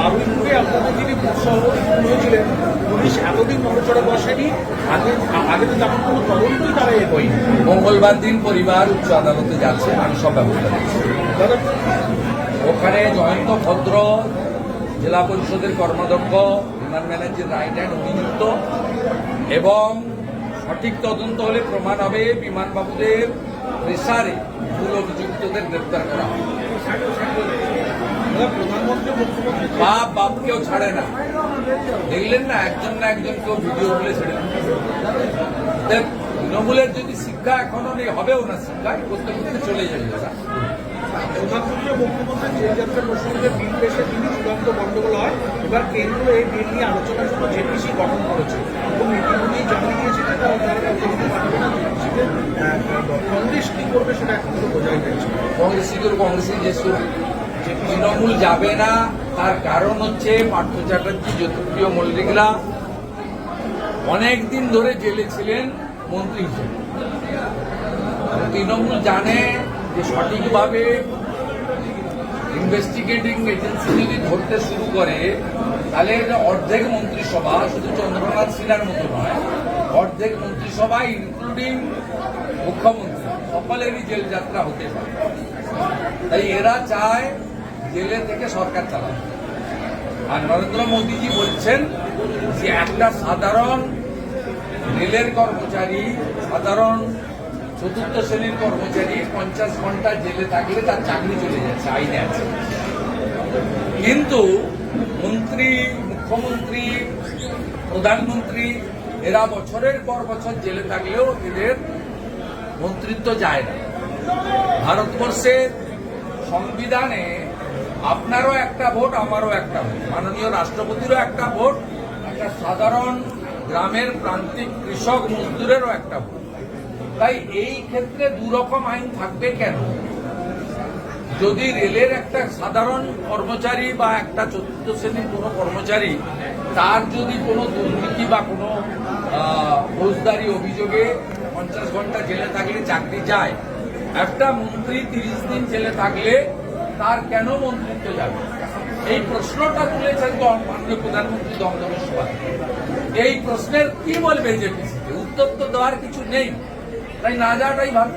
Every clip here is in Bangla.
বারুইপুরে আপনাদের যিনি সভাপতি হয়েছিলেন পুলিশ এতদিন নড়চড়ে বসেনি আগে আগে তো তেমন কোনো তদন্তই তারা এ হয়নি মঙ্গলবার দিন পরিবার উচ্চ আদালতে যাচ্ছে আমি সব ব্যবস্থা ওখানে জয়ন্ত ভদ্র জেলা পরিষদের কর্মাধ্যক্ষ বিমান ম্যানেজার রাইট হ্যান্ড অভিযুক্ত এবং সঠিক তদন্ত হলে প্রমাণ হবে বিমানবাবুদের প্রেসারে মূল অভিযুক্তদের গ্রেপ্তার করা হবে। বাপ বাপকেও ছাড়ে না দেখলেন না একজন না একজন কেউ ভিডিও তুলে ছেড়ে তৃণমূলের যদি শিক্ষা এখনও নেই হবেও না শিক্ষা করতে করতে চলে যাবে ওরা। প্রধানমন্ত্রী মুখ্যমন্ত্রী যে যাত্রা প্রসঙ্গে বিল পেশে তিনি চূড়ান্ত গণ্ডগোল হয় এবার কেন্দ্র এই বিল নিয়ে আলোচনার জন্য জেপিসি গঠন করেছে এবং ইতিমধ্যেই জানিয়ে দিয়েছে যে তারা তারা করতে পারবে না জেপিসিতে কংগ্রেস কি করবে সেটা এখন বোঝাই যাচ্ছে। কংগ্রেস করে কংগ্রেসে যে শুরু যে তৃণমূল যাবে না, তার কারণ হচ্ছে পার্থ চ্যাটার্জি জ্যোতিপ্রিয় মল্লিকরা অনেক দিন ধরে জেলে ছিলেন মন্ত্রী হিসেবে। তৃণমূল জানে যে সঠিকভাবে ইনভেস্টিগেটিং এজেন্সি যদি ধরতে শুরু করে, তাহলে এটা অর্ধেক মন্ত্রিসভা, শুধু চন্দ্রনাথ সিনহার মতো নয়, অর্ধেক মন্ত্রিসভা ইনক্লুডিং মুখ্যমন্ত্রী, সকলেরই জেল যাত্রা হতে পারে। তাই এরা চায় জেলে থেকে সরকার চালাবে আর নরেন্দ্র মোদীজি বলছেন যে একটা সাধারণ রেলের কর্মচারী, সাধারণ চতুর্থ শ্রেণির কর্মচারী পঞ্চাশ ঘণ্টা জেলে থাকলে তার চাকরি চলে যাচ্ছে, আইনে আছে। কিন্তু মন্ত্রী, মুখ্যমন্ত্রী, প্রধানমন্ত্রী, এরা বছরের পর বছর জেলে থাকলেও এদের মন্ত্রিত্ব যায় না। ভারতবর্ষের সংবিধানে আপনারও একটা ভোট, আমারও একটা ভোট। মাননীয় রাষ্ট্রপতিরও একটা ভোট, একটা সাধারণ গ্রামের প্রান্তিক কৃষক মজদুরেরও একটা ভোট। তাই এই ক্ষেত্রে দুরকম আইন থাকবে কেন? যদি রেলের একটা সাধারণ কর্মচারী বা একটা চতুর্থ শ্রেণির কোনো কর্মচারী, তার যদি কোনো দুর্নীতি বা কোনো ফৌজদারি অভিযোগে পঞ্চাশ ঘণ্টা জেলে থাকলে চাকরি যায় একটা মন্ত্রী তিরিশ দিন জেলে থাকলে তার কেন মন্ত্রিত্ব যাবে? এই প্রশ্নটা তুলেছেন মাননীয় প্রধানমন্ত্রী দমদমের সভায় এই প্রশ্নের কি বলবে জেপিসিকে? উত্তর তো দেওয়ার কিছু নেই। তাই না যাওয়াটাই ভালো।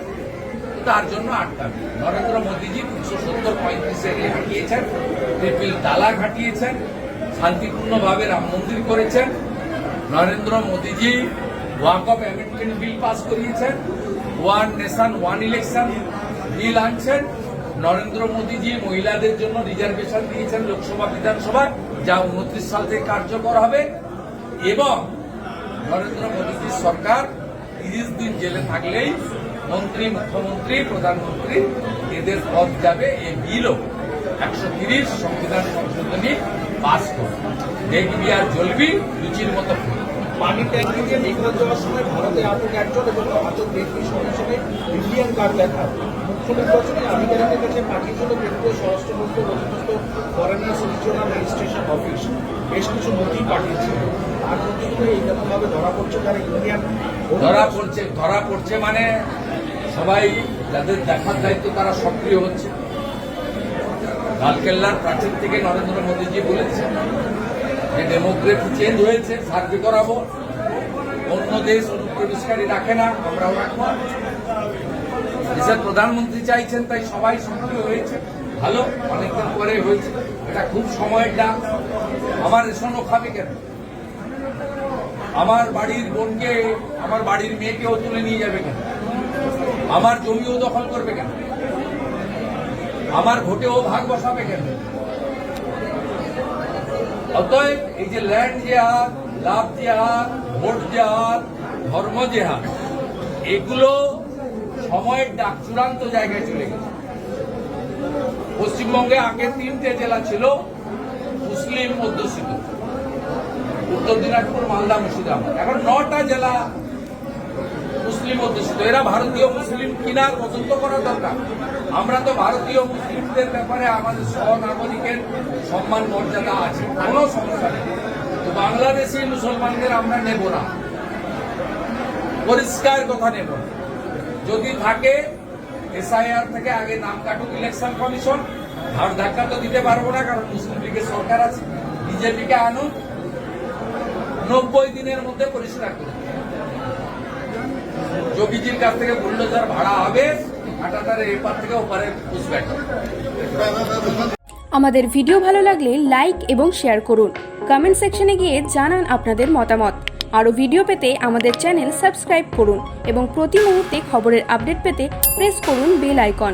তার জন্য আটকাবে। নরেন্দ্র মোদীজি তিনশো সত্তর পঁয়ত্রিশে রেল হাঁটিয়েছেন ট্রিপিল তালা খাটিয়েছেন শান্তিপূর্ণভাবে রাম মন্দির করেছেন। Narendra Modiji walk of amendment bill pass করিয়েছেন, one nation, one election bill আনছেন। নরেন্দ্র মোদীজি মহিলাদের জন্য রিজার্ভেশন দিয়েছেন লোকসভা বিধানসভা যা উনত্রিশ সাল থেকে কার্যকর হবে। এবং নরেন্দ্র মোদীজির সরকার তিরিশ দিন জেলে থাকলেই মন্ত্রী, মুখ্যমন্ত্রী, প্রধানমন্ত্রী এদের পদ যাবে এই বিলও। একশো তিরিশ সংবিধান সংশোধনী পাস করবে। দেখবি আর জ্বলবি লুচির মতো। যাওয়ার সময় ভারতে আটক একজন এবং আটক ব্যক্তির সঙ্গে সঙ্গে ইন্ডিয়ান কার্ড দেখা মুখ্য নির্বাচনী কাছে পাঠিয়েছিল কেন্দ্রীয় স্বরাষ্ট্রমন্ত্রী অধীনস্থ ফরেনার্স রিজিওনাল রেজিস্ট্রেশন অফিস। বেশ কিছু নথি পাঠিয়েছিল তার এইরকমভাবে ধরা পড়ছে যারা ইন্ডিয়ান ধরা পড়ছে ধরা পড়ছে মানে সবাই যাদের দেখার দায়িত্ব তারা সক্রিয় হচ্ছে। লালকেল্লার প্রাচীর থেকে নরেন্দ্র মোদীজি বলেছেন যে ডেমোগ্রাফি চেঞ্জ হয়েছে, সার্ভে করাবো। অন্য দেশ অনুপ্রবেশকারী রাখে না, আমরাও রাখব। দেশের প্রধানমন্ত্রী চাইছেন, তাই সবাই সক্রিয় হয়েছে। ভালো, অনেকদিন পরে হয়েছে। এটা খুব সময়ের ডাক। আমার রেশনও খাবে কেন? আমার বাড়ির বোনকে, আমার বাড়ির মেয়েকেও তুলে নিয়ে যাবে কেন? আমার জমিও দখল করবে কেন? আমার ভোটেও ভাগ বসাবে কেন? অতএব এই যে ল্যান্ড জেহাদ, লাভ জেহাদ, ভোট জেহাদ, ধর্ম জেহাদ, এগুলো সময়ের ডাক চূড়ান্ত জায়গায় চলে গেছে। পশ্চিমবঙ্গে আগে তিনটে জেলা ছিল, মুসলিম অধ্যুষিত উত্তর দিনাজপুর, মালদা, মুর্শিদাবাদ। এখন নটা জেলা মুসলিম অধ্যুষিত। এরা ভারতীয় মুসলিম কিনা তদন্ত করা দরকার। আমরা তো ভারতীয় মুসলিমদের ব্যাপারে আমাদের সহনাগরিকের সম্মান, মর্যাদা আছে, কোনো সমস্যা নেই। তো বাংলাদেশি মুসলমানদের আমরা নেব না। পরিষ্কার কথা নেব। যদি থাকে, এসআইআর থেকে আগে নাম কাটুক ইলেকশন কমিশন, ধার ধাক্কা তো দিতে পারব না, কারণ মুসলিম লীগ বিজেপিকে সরকার আছে। বিজেপিকে আনুন, নব্বই দিনের মধ্যে পরিষ্কার করুন। যোগীজির কাছ থেকে বুলডোজার ভাড়া হবে হাটাতারের এপার থেকে ওপারে পুষবে। আমাদের ভিডিও ভালো লাগলে লাইক এবং শেয়ার করুন। কমেন্ট সেকশনে গিয়ে জানান আপনাদের মতামত। আরও ভিডিও পেতে আমাদের চ্যানেল সাবস্ক্রাইব করুন এবং প্রতি মুহূর্তে খবরের আপডেট পেতে প্রেস করুন বেল আইকন।